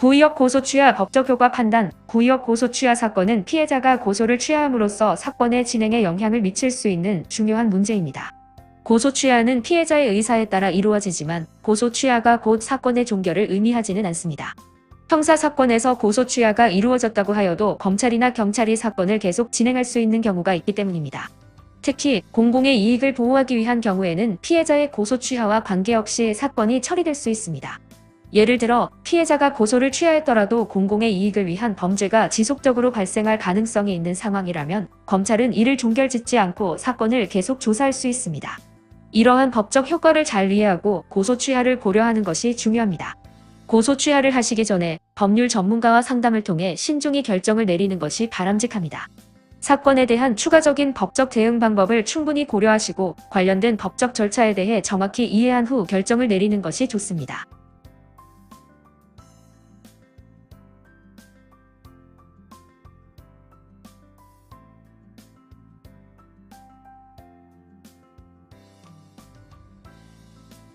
구의역 고소 취하 법적 효과 판단 구의역 고소 취하 사건은 피해자가 고소를 취하함으로써 사건의 진행에 영향을 미칠 수 있는 중요한 문제입니다. 고소 취하는 피해자의 의사에 따라 이루어지지만 고소 취하가 곧 사건의 종결을 의미하지는 않습니다. 형사 사건에서 고소 취하가 이루어졌다고 하여도 검찰이나 경찰이 사건을 계속 진행할 수 있는 경우가 있기 때문입니다. 특히 공공의 이익을 보호하기 위한 경우에는 피해자의 고소 취하와 관계없이 사건이 처리될 수 있습니다. 예를 들어 피해자가 고소를 취하했더라도 공공의 이익을 위한 범죄가 지속적으로 발생할 가능성이 있는 상황이라면 검찰은 이를 종결짓지 않고 사건을 계속 조사할 수 있습니다. 이러한 법적 효과를 잘 이해하고 고소 취하를 고려하는 것이 중요합니다. 고소 취하를 하시기 전에 법률 전문가와 상담을 통해 신중히 결정을 내리는 것이 바람직합니다. 사건에 대한 추가적인 법적 대응 방법을 충분히 고려하시고 관련된 법적 절차에 대해 정확히 이해한 후 결정을 내리는 것이 좋습니다.